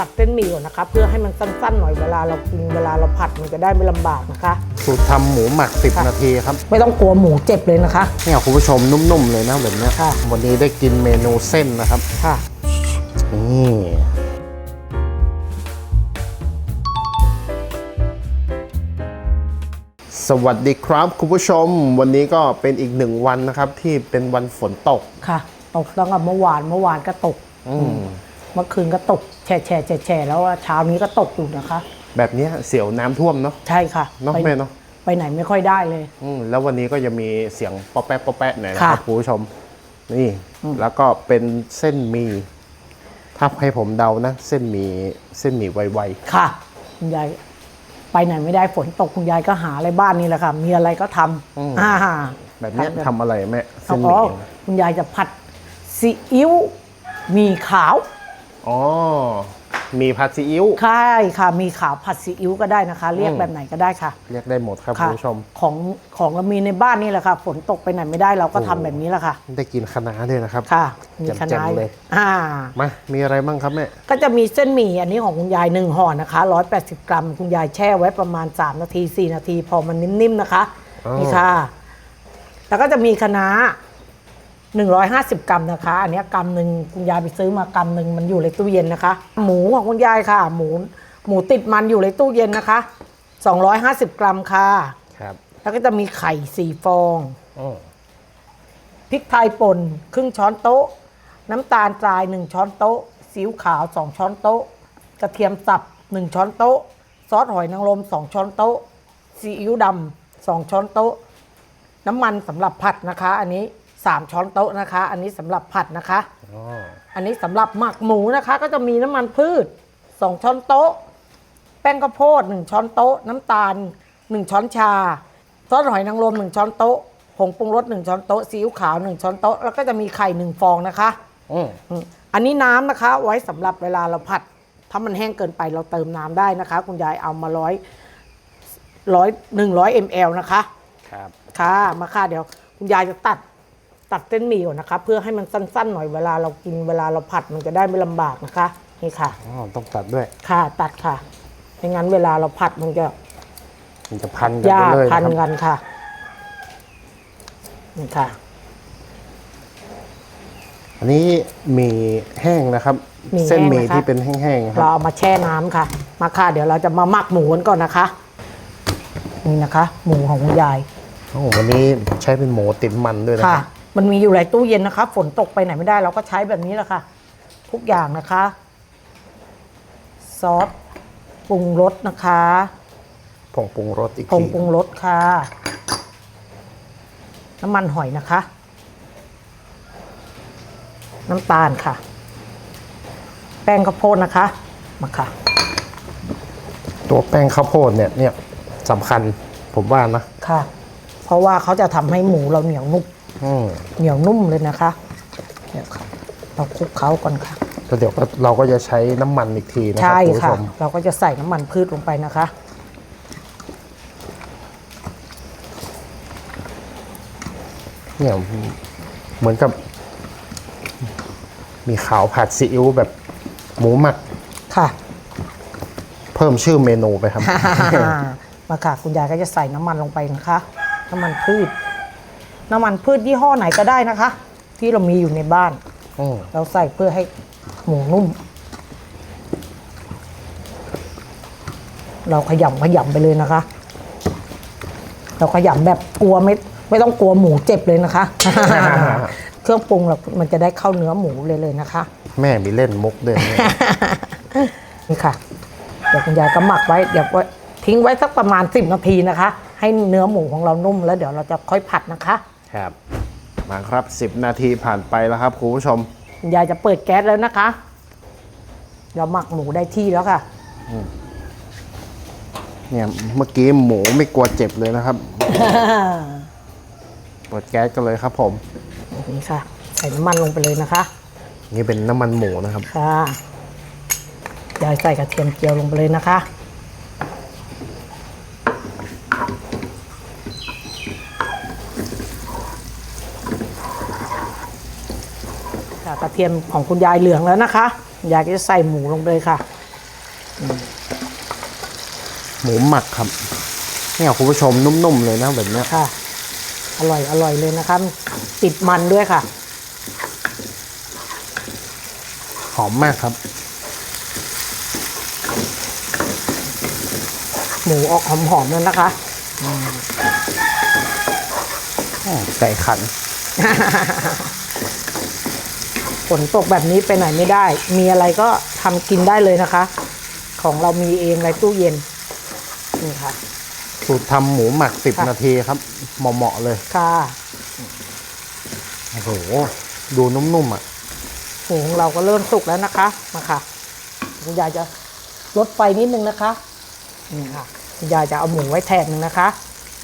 ตัดเส้นหมี่ก่อนนะคะ เพื่อให้มันสั้นๆหน่อยเวลาเรากินเวลาเราผัดมันจะได้ไม่ลำบากนะคะ สูตรทำหมูหมัก 10 นาทีครับ ไม่ต้องกลัวหมูเจ็บเลยนะคะ เนี่ยคุณผู้ชมนุ่มๆเลยนะแบบเนี้ยค่ะ วันนี้ได้กินเมนูเส้นนะครับค่ะ นี่สวัสดีครับคุณผู้ชม วันนี้ก็เป็นอีกหนึ่งวันนะครับที่เป็นวันฝนตกค่ะ ตกตั้งแต่เมื่อวานเมื่อวานก็ตก อืม เมื่อคืนก็ตกแฉะแฉะแฉะแฉะแล้วเช้านี้ก็ตกอยู่นะคะ แบบเนี้ยเสียวน้ำท่วมเนาะใช่ค่ะเนาะไปแม่เนาะไปไหนไม่ค่อยได้เลย อืมแล้ววันนี้ก็จะมีเสียงป๊อปแป๊ะป๊อปแป๊ะหน่อยนะครับค่ะคุณผู้ชม นี่ แล้วก็เป็นเส้นหมีถ้าให้ผมเดานะ เส้นหมีเส้นหมีไวค่ะคุณยายไปไหนไม่ได้ฝนตกคุณยายก็หาอะไรบ้านนี่แหละค่ะ มีอะไรก็ทำอ่าๆแบบเนี้ยทำแบบทำอะไรแม่เอาเส้นหอ๋มีอคุณยายจะผัดซีอิ๊วหมีขาว อ๋อ มีผัดซีอิ๊ว ใช่ค่ะ มีขาวผัดซีอิ๊วก็ได้นะคะ เรียกอืมแบบไหนก็ได้ค่ะเรียกได้หมดครับคุค่ะณผู้ชม ของของเรามีในบ้านนี่แหละค่ะ ฝนตกไปไหนไม่ได้เราก็ทำแบบนี้แหละค่ะ ได้กินคะน้าด้วยนะครับ ค่ะ มีคแจ่ณะมๆเลย อ่า มา มีอะไรบ้างครับแม่ ก็จะมีเส้นหมี่อันนี้ของคุณยายหนึ่งห่อนะคะ 180 กรัม คุณยายแช่ไว้ประมาณ 3 นาที 4 นาที พอมันนิ่มๆนะคะ อ๋อ นี่ค่ะ แล้วก็จะมีคะน้า 150 กรัมนะคะ อันเนี้ยกรัมหนึ่งคุณยายไปซื้อมากรัมหนึ่งมันอยู่ในตู้เย็นนะคะ หมูของคุณยายค่ะ หมูหมูติดมันอยู่ในตู้เย็นนะคะ 250 กรัมค่ะ ครับ แล้วก็จะมีไข่สี่ฟองอ๋อพริกไทยป่นครึ่งช้อนโต๊ะ น้ำตาลทรายหนึ่งช้อนโต๊ะซีอิ๊วขาวสองช้อนโต๊ะ กระเทียมสับหนึ่งช้อนโต๊ะ ซอสหอยนางรมสองช้อนโต๊ะซีอิ๊วดำสองช้อนโต๊ะ น้ำมันสำหรับผัดนะคะ อันนี้ สามช้อนโต๊ะนะคะ อันนี้สำหรับผัดนะคะ อ๋ออันนี้สำหรับหมักหมูนะคะ ก็จะมีน้ำมันพืชสองช้อนโต๊ะ แป้งข้าวโพดหนึ่งช้อนโต๊ะ น้ำตาลหนึ่งช้อนชาซอสหอยนางรมหนึ่งช้อนโต๊ะผงปรุงรสหนึ่งช้อนโต๊ะซีอิ๊วขาวหนึ่งช้อนโต๊ะแล้วก็จะมีไข่หนึ่งฟองนะคะอืมอืมอันนี้น้ำนะคะ ไว้สำหรับเวลาเราผัด ถ้ามันแห้งเกินไปเราเติมน้ำได้นะคะ คุณยายเอามาร้อยร้อยหนึ่งร้อยมลนะคะ ครับ ค่ะ มาค่ะเดี๋ยว คุณยายจะตัด ตัดเส้นหมี่ก่อนนะคะ เพื่อให้มันสั้นๆหน่อยเวลาเรากินเวลาเราผัดมันจะได้ไม่ลำบากนะคะ นี่ค่ะ อ๋อต้องตัดด้วย ค่ะตัดค่ะไม่งั้นเวลาเราผัดมันจะมันจะพันกันยาไปกเลยพันนะครับกันค่ะนี่ค่ะ อันนี้หมีแห้งนะครับ หมี่แห้งเส้นหมี่นะคะที่เป็นแห้งๆคเรารับ เอามาแช่น้ำค่ะ มาค่ะ เดี๋ยวเราจะมาหมักหมูกันก่อนนะคะ นี่นะคะ หมูของคุณยายโอ้วันนี้ใช้เป็นหมูติดมันด้วยนะค่ะ ครับ มันมีอยู่ในตู้เย็นนะคะ ฝนตกไปไหนไม่ได้ เราก็ใช้แบบนี้แหละค่ะ ทุกอย่างนะคะ ซอสปรุงรสนะคะผงปรุงรสอีกผงทีปรุงรสค่ะ น้ำมันหอยนะคะ น้ำตาลค่ะ แป้งข้าวโพดนะคะ มาค่ะ ตัวแป้งข้าวโพดเนี่ยเนี่ยสำคัญผมว่านะ ค่ะ เพราะว่าเขาจะทำให้หมูเราเหนียวนุ่ม อืมเหนียวนุ่มเลยนะคะเดี๋ยวค่ะเราคลุกเคล้าก่อนค่ะแล้วเดี๋ยวก็เราก็จะใช้น้ำมันอีกทีนะครัใช่คุณผู้ค่ะ ชมเราก็จะใส่น้ำมันพืชลงไปนะคะ เนี่ยเหมือนกับ มีขาวผัดซีอิ๊วแบบหมูหมักค่ะ เพิ่มชื่อเมนูไปครับ มาค่ะ คุณยายก็จะใส่น้ำมันลงไปนะคะ น้ำมันพืช น้ำมันพืชยี่ห้อไหนก็ได้นะคะ ที่เรามีอยู่ในบ้าน อืมเราใส่เพื่อให้หมูนุ่ม เราขยำขยำไปเลยนะคะ เราขยำแบบกลัวไม่ไม่ต้องกลัวหมูเจ็บเลยนะคะ เครื่องปรุงเรามันจะได้เข้าเนื้อหมูเลยเลยนะคะ แม่มีเล่นมุกด้วยเนี่ย นี่ค่ะ เดี๋ยวคุณยายก็หมักไว้ เดี๋ยวไว้ทิ้งไว้สักประมาณ 10 นาทีนะคะ ให้เนื้อหมูของเรานุ่มแล้วเดี๋ยวเราจะค่อยผัดนะคะ ครับมาครับ 10 นาทีผ่านไปแล้วครับคุณผู้ชมคุณยายจะเปิดแก๊สแล้วนะคะ เราหมักหมูได้ที่แล้วค่ะ เนี่ยเมื่อกี้หมูไม่กลัวเจ็บเลยนะครับ เปิดแก๊สกันเลยครับผม นี่ค่ะ ใส่น้ำมันลงไปเลยนะคะ นี่เป็นน้ำมันหมูนะครับ ค่ะ ยายใส่กระเทียมเจียวลงไปเลยนะคะ กระเทียมของคุณยายเหลืองแล้วนะคะยายก็จะใส่หมูลงไปเลยค่ะ หมูหมักครับ เนี่ยคุณผู้ชมนุ่มๆเลยนะแบบเนี้ยค่ะ อร่อยอร่อยเลยนะคะติดมันด้วยค่ะ หอมมากครับ หมูออกหอมๆแล้วนะคะอ้อไก่ขัน ฝนตกแบบนี้ไปไหนไม่ได้ มีอะไรก็ทำกินได้เลยนะคะ ของเรามีเองในตู้เย็นนี่ค่ะ สูตรทำหมูหมักสิบค่ะ นาทีครับ เหมาะๆเลยค่ะโอ้โหดูนุ่มๆอะ หมูของเราก็เริ่มสุกแล้วนะคะมาค่ะคุณยายจะลดไฟนิดนึงนะคะนี่ค่ะคุณยายจะเอาหมูไว้แทนหนึ่งนะคะ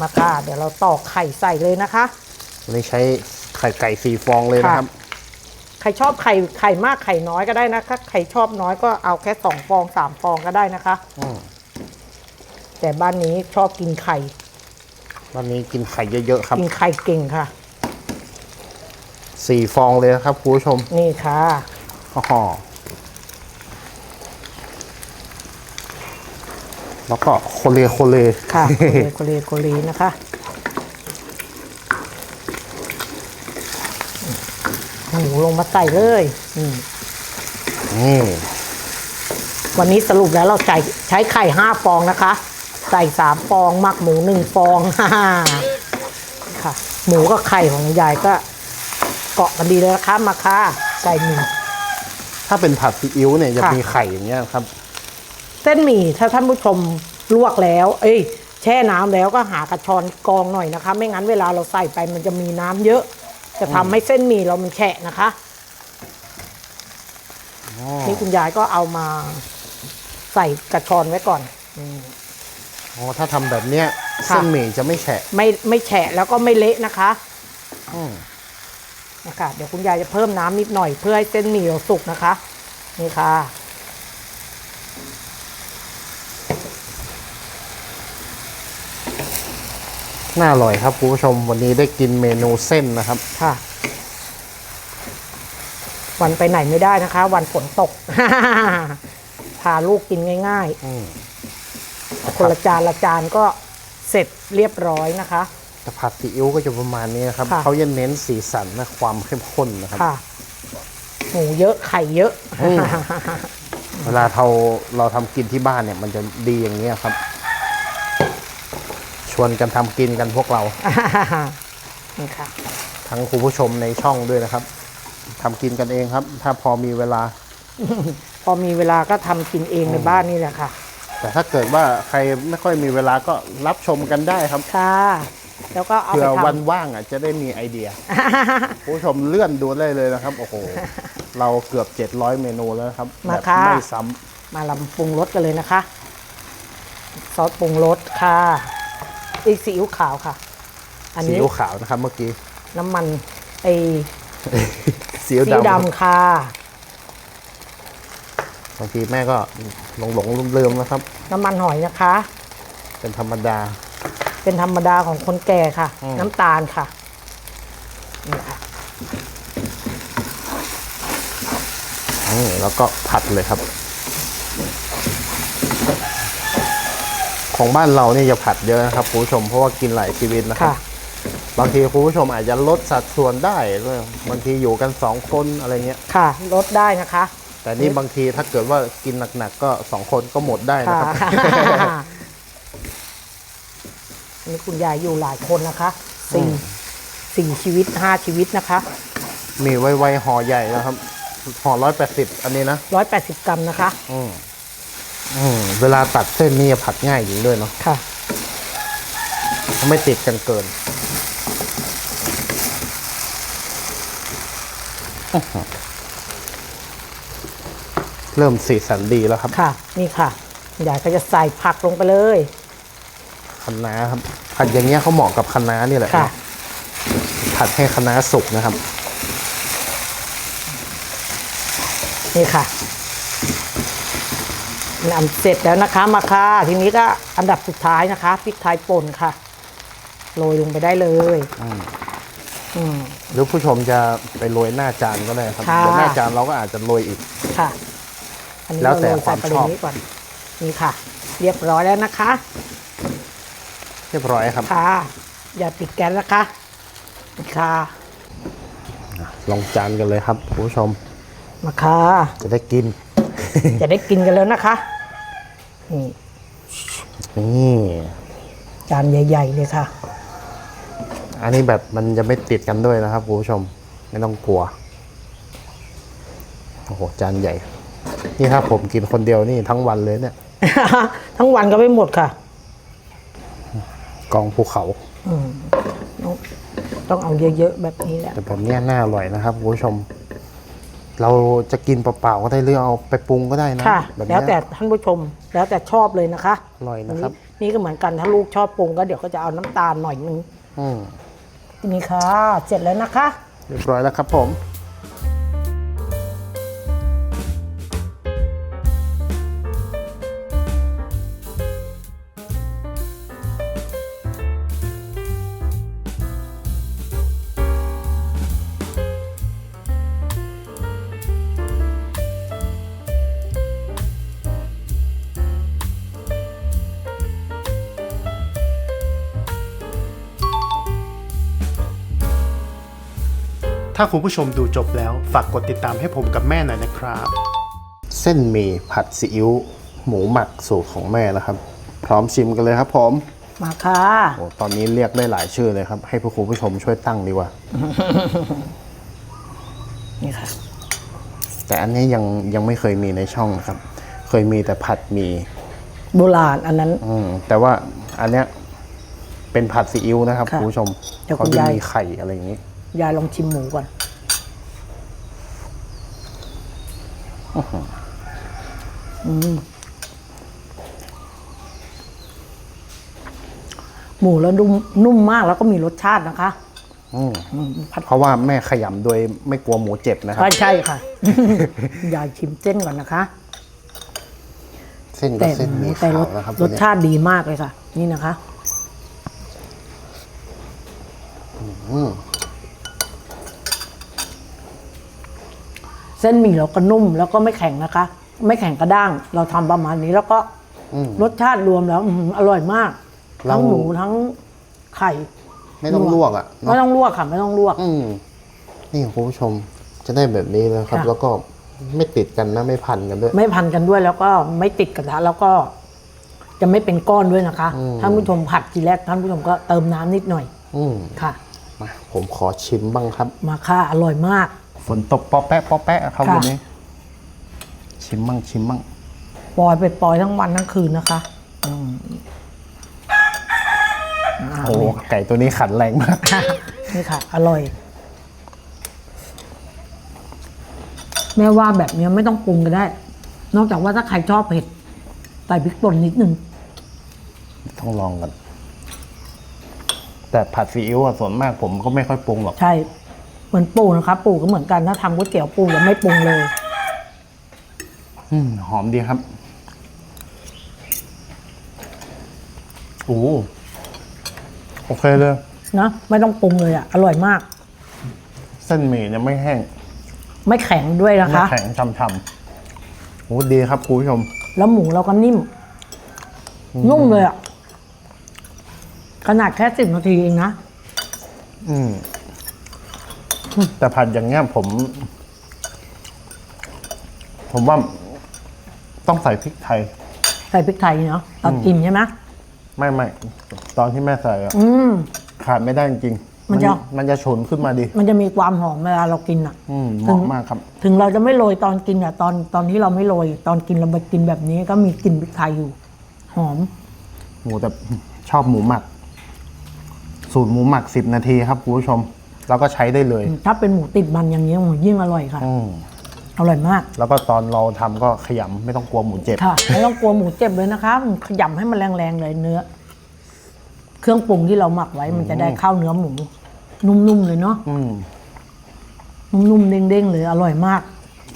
มาค่ะ เดี๋ยวเราตอกไข่ใส่เลยนะคะ วันนี้ใช้ไข่ไก่สี่ฟองเลยนะครับใค รชอบไข่ไข่มากไข่น้อยก็ได้นะคะใครชอบน้อยก็เอาแค่สองฟองสามฟองก็ได้นะคะ อืมแต่บ้านนี้ชอบกินไข่ วันนี้กินไข่เยอะๆครับกินไข่เก่งค่ะ สี่ฟองเลยนะครับคุณผู้ชมนี่ค่ะ อ๋อแล้วก็โคเลโคเลค่ะโคเลโคเลโคเลนะคะหมู ลงมาใส่เลยอืมนี่วันนี้สรุปแล้วเราใช้ใช้ไข่ห้าฟองนะคะ ใส่สามฟองหมักหมูหนึ่งฟองฮ่าค่ะ หมูกับไข่ของยายก็ เกาะกันดีเลยนะคะมาค่ะใส่หมี่ถ้าเป็นผัดซีอิ๊วเนี่ยจะค่ะมีไข่อย่างเงี้ยครับ เส้นหมี่ถ้าท่านผู้ชมลวกแล้ว เอ้ย แช่น้ำแล้วก็หากระชอนกรองหน่อยนะคะ ไม่งั้นเวลาเราใส่ไปมันจะมีน้ำเยอะ จะทำให้เส้นหมี่เรามันแฉะนะคะ นี่คุณยายก็เอามาใส่กระชอนไว้ก่อนอ๋อถ้าทำแบบเนี้ยค่ะเส้นหมี่จะไม่แฉะ ไม่ไม่แฉะแล้วก็ไม่เละนะคะอืมนะคะเดี๋ยวคุณยายจะเพิ่มน้ำนิดหน่อยเพื่อให้เส้นหมี่เราสุกนะคะ นี่ค่ะ น่าอร่อยครับคุณผู้ชมวันนี้ได้กินเมนูเส้นนะครับ ค่ะ วันไปไหนไม่ได้นะคะ วันฝนตก พาลูกกินง่ายอืมๆ คนละจานละจานก็เสร็จเรียบร้อยนะคะ แต่ผัดซีอิ๊วก็จะประมาณนี้นะครับค่ะ เขาจะเน้นสีสันและความเข้มข้นนะครับ ค่ะ หมูเยอะไข่เยอะ อืม เวลาเราเราทำกินที่บ้านเนี่ย มันจะดีอย่างนี้ยครับช วนกันทำกินกันพวกเรา นี่ค่ะ ทั้งคุณผู้ชมในช่องด้วยนะครับทำกินกันเองครับ ถ้าพอมีเวลา พอมีเวลาก็ทำกินเองในบ้านนี่แหละค่ะ แต่ถ้าเกิดว่าใครไม่ค่อยมีเวลาก็รับชมกันได้ครับค่ะ แล้วก็เอาเผื่ไปอทำวันว่างอะจะได้มีไอเดียคุณผู้ชมเลื่อนดูได้เลยนะครับ โอ้โห เราเกือบ 700 เมนูแล้วนะครับมาแบบค่ะ ไม่ซ้มาลำปรุงรสกันเลยนะคะ ซอสปรุงรสค่ะ อีกซีอิ๊วขาวค่ะ อันำซีนี้อิ๊วขาวนะครับ เมื่อกี้ น้ำมันไอซีอิ๊วซีอิ๊วดำดำค่ะ บางทีแม่ก็หลงหลงลืมลืมๆนะครับ น้ำมันหอยนะคะ เป็นธรรมดา เป็นธรรมดาของคนแก่ค่ะ อืม น้ำตาลค่ะนี่ค่ะนี่แล้วก็ผัดเลยครับ ของบ้านเราเนี่ยจะผัดเยอะนะครับคุณผู้ชมเพราะว่ากินหลายชีวิตนะครับค่ะบางทีคุณผู้ชมอาจจะลดสัดส่วนได้ด้วยบางทีอยู่กันสองคนอะไรเงี้ย ค่ะ ลดได้นะคะ แต่นี่บางทีถ้าเกิดว่ากินหนักๆก็สองคนก็หมดได้นะค่ะครับอันนี้คุณยายอยู่หลายคนนะคะสี่สี่ชีวิตห้าชีวิตนะคะ มีไวๆห่อใหญ่นะครับห่อร้อยแปดสิบอันนี้นะร้อยแปดสิบกรัมนะคะ อืม อืมเวลาตัดเส้นนี่จะผัดง่ายอยู่ด้วยเนาะค่ะ ไม่ติดกันเกินอื้อหือเริ่มสีสันดีแล้วครับค่ะ นี่ค่ะคุณยายก็จะใส่ผักลงไปเลย คะน้าครับ ผัดอย่างเงี้ยเขาเหมาะกับคะน้านี่แหละค่ะเนาะผัดให้คะน้าสุกนะครับ นี่ค่ะ นำเสร็จแล้วนะคะมาค่ะ ทีนี้ก็อันดับสุดท้ายนะคะพริกไทยป่นค่ะโรยลงไปได้เลยอืมอืม หรือผู้ชมจะไปโรยหน้าจานก็ได้ครับค่ะ เดี๋ยวหน้าจานเราก็อาจจะโรยอีก ค่ะ อันนี้แล้วเราแต่โรยควาใส่มไปชอบในนี้ก่อนนี่ค่ะ เรียบร้อยแล้วนะคะ เรียบร้อยครับ ค่ะ อย่าปิดแก๊สนะคะนี่ค่ะลงจานกันเลยครับคุณผู้ชมมาค่ะ จะได้กิน จะได้กินกันแล้วนะคะ นี่นี่จานใหญ่ ๆ เลยค่ะ อันนี้แบบมันจะไม่ติดกันด้วยนะครับคุณผู้ชม ไม่ต้องกลัว โอ้โห จานใหญ่ นี่ครับผมกินคนเดียวนี่ทั้งวันเลยเนี่ย ทั้งวันก็ไม่หมดค่ะ กองภูเขาต้องต้องเอาเยอะ ๆ แบบนี้แหละ แต่แบบเนี้ยน่าอร่อยนะครับคุณผู้ชม เราจะกินเปล่าๆก็ได้หรือเอาไปปรุงก็ได้นะค่ะแบบแล้วเนี้ยแต่ท่านผู้ชม แล้วแต่ชอบเลยนะคะอร่อยนะครับนี่ก็เหมือนกันถ้าลูกชอบปรุงก็เดี๋ยวก็จะเอาน้ำตาลหน่อยนึงอืมนี่ค่ะ เสร็จแล้วนะคะ เรียบร้อยแล้วครับผม ถ้าคุณผู้ชมดูจบแล้ว ฝากกดติดตามให้ผมกับแม่หน่อยนะครับ เส้นหมี่ผัดซีอิ๊วหมูหมักสูตรของแม่นะครับ พร้อมชิมกันเลยครับผมมาค่ะ โอ้ตอนนี้เรียกได้หลายชื่อเลยครับ ให้ผู้คุณผู้ชมช่วยตั้งดีกว่า นี่ค่ะ แต่อันนี้ยังยังไม่เคยมีในช่องนะครับ เคยมีแต่ผัดหมี่โบราณอันนั้น อืมแต่ว่าอันเนี้ยเป็นผัดซีอิ๊วนะครับค่ะคุณผู้ชมเดี๋ยวเขาคุณจะยาย มีไข่อะไรอย่างนี้ ยายลองชิมหมูก่อนอืมหมูแล้วนุ่มนุ่มมากแล้วก็มีรสชาตินะคะอืมอืมผัดเพราะว่าแม่ขยำโดยไม่กลัวหมูเจ็บนะครับใช่ใช่ค่ะ ยายชิมเส้นก่อนนะคะ เส้นก็แต่เส้นหมี่แต่ขารวสนะครับรตัวสเนี้ยชาติดีมากเลยค่ะ นี่นะคะ อืม เส้นหมี่เราก็นุ่มแล้วก็ไม่แข็งนะคะ ไม่แข็งกระด้าง เราทำประมาณนี้แล้วก็อืม รสชาติรวมแล้วอื้อหืออร่อยมากเรา ทั้งหมูทั้งไข่ไม่ต้องลวกอะเนไม่อะต้องลวกค่ะ ไม่ต้องลวก อืมนี่คุณผู้ชมจะได้แบบนี้นะครับ ค่ะ แล้วก็ไม่ติดกันนะไม่พันกันด้วย ไม่พันกันด้วยแล้วก็ไม่ติดกระทะแล้วก็ จะไม่เป็นก้อนด้วยนะคะอืม ท่านผู้ชมผัดทีแรกท่านผู้ชมก็เติมน้ำนิดหน่อยอืมค่ะ มาผมขอชิมบ้างครับ มาค่ะอร่อยมาก ฝนตกปอแปะปอแปะครับค่ะวันนี้ชิมบ้างชิมบ้างปล่อยไปปล่อยทั้งวันทั้งคืนนะคะอืมอ่าโอ้ไก่ตัวนี้ขันแรงมาก นี่ค่ะ อร่อย แม่ว่าแบบเนี้ยไม่ต้องปรุงก็ได้ นอกจากว่าถ้าใครชอบเผ็ดใส่พริกป่นนิดนึงต้องลองกัน แต่ผัดซีอิ๊วอะส่วนมากผมก็ไม่ค่อยปรุงหรอก ใช่ เหมือนปูนะคะปูก็เหมือนกันถ้าทำก๋วยเตี๋ยวปูจะไม่ปรุงเลย อืมหอมดีครับโอ้โอเคเลย นะไม่ต้องปรุงเลยอะ อร่อยมาก เส้นหมี่เนี่ยไม่แห้งไม่แข็งด้วยนะไม่คะ แข็งช่ำๆโอ้ดีครับคุณผู้ชม แล้วหมูเราก็นิ่ม นุ่มเลยอะ ขนาดแค่สิบนาทีเองนะ อืม แต่ผัดอย่างเงี้ยผม ผมว่าต้องใส่พริกไทย ใส่พริกไทยเนาะตอนกินใช่ไหมไม่ไม่ตอนที่แม่ใส่อะอืม ขาดไม่ได้จริงๆมันจะ มันจะฉุนขึ้นมาดี มันจะมีความหอมเวลาเรากินอะ อืมเหมาะมากครับ ถึงเราจะไม่โรยตอนกินอะ ตอนตอนที่เราไม่โรย ตอนกินเราไปกินแบบนี้ก็มีกลิ่นพริกไทยอยู่ หอม หมูแต่ชอบหมูหมัก สูตรหมูหมักสิบนาทีครับคุณผู้ชม แล้วก็ใช้ได้เลย ถ้าเป็นหมูติดมันอย่างนี้ยโอ้โหยิ่งอร่อยค่ะ อืมอร่อยมาก แล้วก็ตอนเราทำก็ขยำไม่ต้องกลัวหมูเจ็บ ค่ะไม่ต้องกลัวหมูเจ็บเลยนะคะขยำให้มันแรงๆเลยเนื้อ เครื่องปรุงที่เราหมักไว้ มันจะได้เข้าเนื้อหมู นุ่มๆเลยเนาะอืมนุ่มๆเด้งๆเลยอร่อยมาก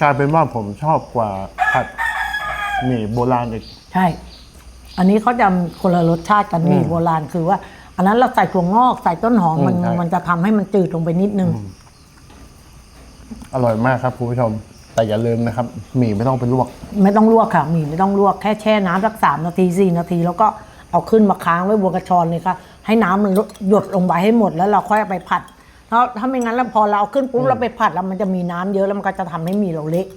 กลายเป็นว่าผมชอบกว่าผัดหมี่โบราณอีก ใช่ อันนี้เขาจะคนละรสชาติกันหมีโบราณคือว่า อันนั้นเราใส่ถั่วงอกใส่ต้นหอมมันอืมใช่ มันจะทำให้มันจืดลงไปนิดนึง อร่อยมากครับคุณผู้ชมแต่แต่อย่าลืมนะครับหมี่ไม่ต้องไปลวก ไม่ต้องลวกค่ะหมี่ไม่ต้องลวกแค่แช่น้ำสักสามนาทีสี่นาที แล้วก็เอาขึ้นมาค้างไว้บนกระชอนเลยค่ะ ให้น้ำมันหยดลงไปให้หมดแล้วเราค่อยเอาไปผัดเพราะถ้าไม่งั้นแล้วพอเราเอาขึ้นปุ๊บเราไปผัดแล้วมันจะมีน้ำเยอะแล้วมันก็จะทำให้หมี่เราเละ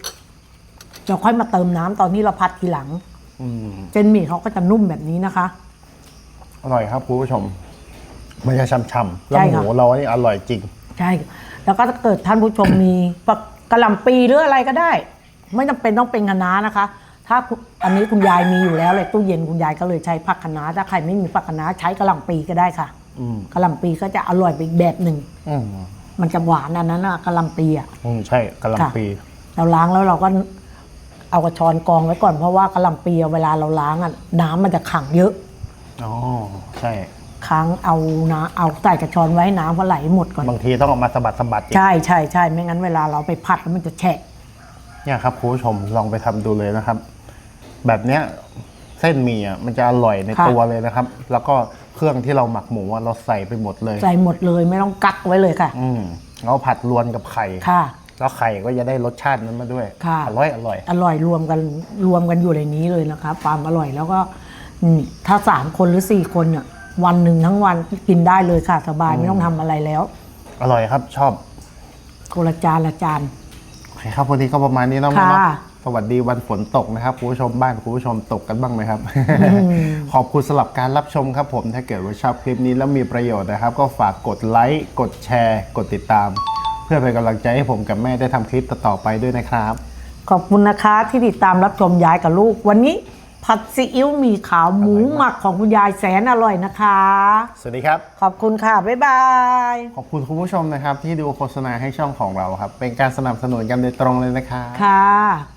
เราค่อยมาเติมน้ำตอนที่เราผัดทีหลังอืม เจนหมี่เขาก็จะนุ่มแบบนี้นะคะ อร่อยครับคุณผู้ชม มันจะช่ำๆแล้วใช่หค่ะ มูเรานี่อร่อยจริง ใช่ แล้วก็ถ้าเกิดท่านผู้ชม มีปักกะหล่ำปีหรืออะไรก็ได้ ไม่จำเป็นต้องเป็นคะน้านะคะ ถ้าคุณอันนี้คุณยายมีอยู่แล้วเลยตู้เย็นคุณยายก็เลยใช้ผักคะน้าถ้าใครไม่มีผักคะน้าใช้กะหล่ำปีก็ได้ค่ะอืมกะหล่ำปีก็จะอร่อยไปอีกแบบหนึ่งอืมมันจะหวานอันนั้นอะกะหล่ำปีอะอืมใช่กะหค่ะล่ำปี เราล้างแล้วเราก็เอากระชอนกรองไว้ก่อนเพราะว่ากะหล่ำปีอะเวลาเราล้างอะน้ำมันจะขังเยอะ อ๋อใช่ ค้างเอานะเอาใส่กระชอนไว้ให้น้ำก็ไหลหมดก่อน บางทีต้องเอามาสะบัดสะบัดอีกใช่ใช่ใช่ไม่งั้นเวลาเราไปผัดแล้วมันจะแฉะเนี่ยครับคุณผู้ชมลองไปทำดูเลยนะครับ แบบเนี้ยเส้นหมี่อะมันจะอร่อยในค่ะตัวเลยนะครับ แล้วก็เครื่องที่เราหมักหมูอะเราใส่ไปหมดเลย ใส่หมดเลยไม่ต้องกักไว้เลยค่ะ อืมแล้วผัดรวนกับไข่ ค่ะ แล้วไข่ก็จะได้รสชาตินั้นมาด้วย ค่ะ อร่อยอร่อย อร่อยรวมกันรวมกันอยู่ในนี้เลยนะคะความอร่อยแล้วก็อืม ถ้าสามคนหรือสี่คนเนี่ยวันหนึ่งทั้งวันกินได้เลยค่ะสบายไม่ต้องทำอะไรแล้ว อร่อยครับชอบคนละจานละจาน โอเคครับวันนี้ก็ประมาณนี้เนาะแม่เนาะค่ะสวัสดีวันฝนตกนะครับคุณผู้ชมบ้านคุณผู้ชมตกกันบ้างไหมครับ ขอบคุณสำหรับการรับชมครับผมถ้าเกิดว่าชอบคลิปนี้แล้วมีประโยชน์นะครับ ก็ฝากกดไลค์กดแชร์ กดติดตาม เพื่อเป็นกำลังใจให้ผมกับแม่ได้ทำคลิปต่อๆไปด้วยนะครับ ขอบคุณนะคะที่ติดตามรับชมยายกับลูกวันนี้ ผัดซีอิ๊วหมี่ขาวหมูหมักของคุณยายแสนอร่อยนะคะ สวัสดีครับ ขอบคุณค่ะ บ๊ายบาย ขอบคุณคุณผู้ชมนะครับ ที่ดูโฆษณาให้ช่องของเราครับ เป็นการสนับสนุนกันโดยตรงเลยนะครับค่ะ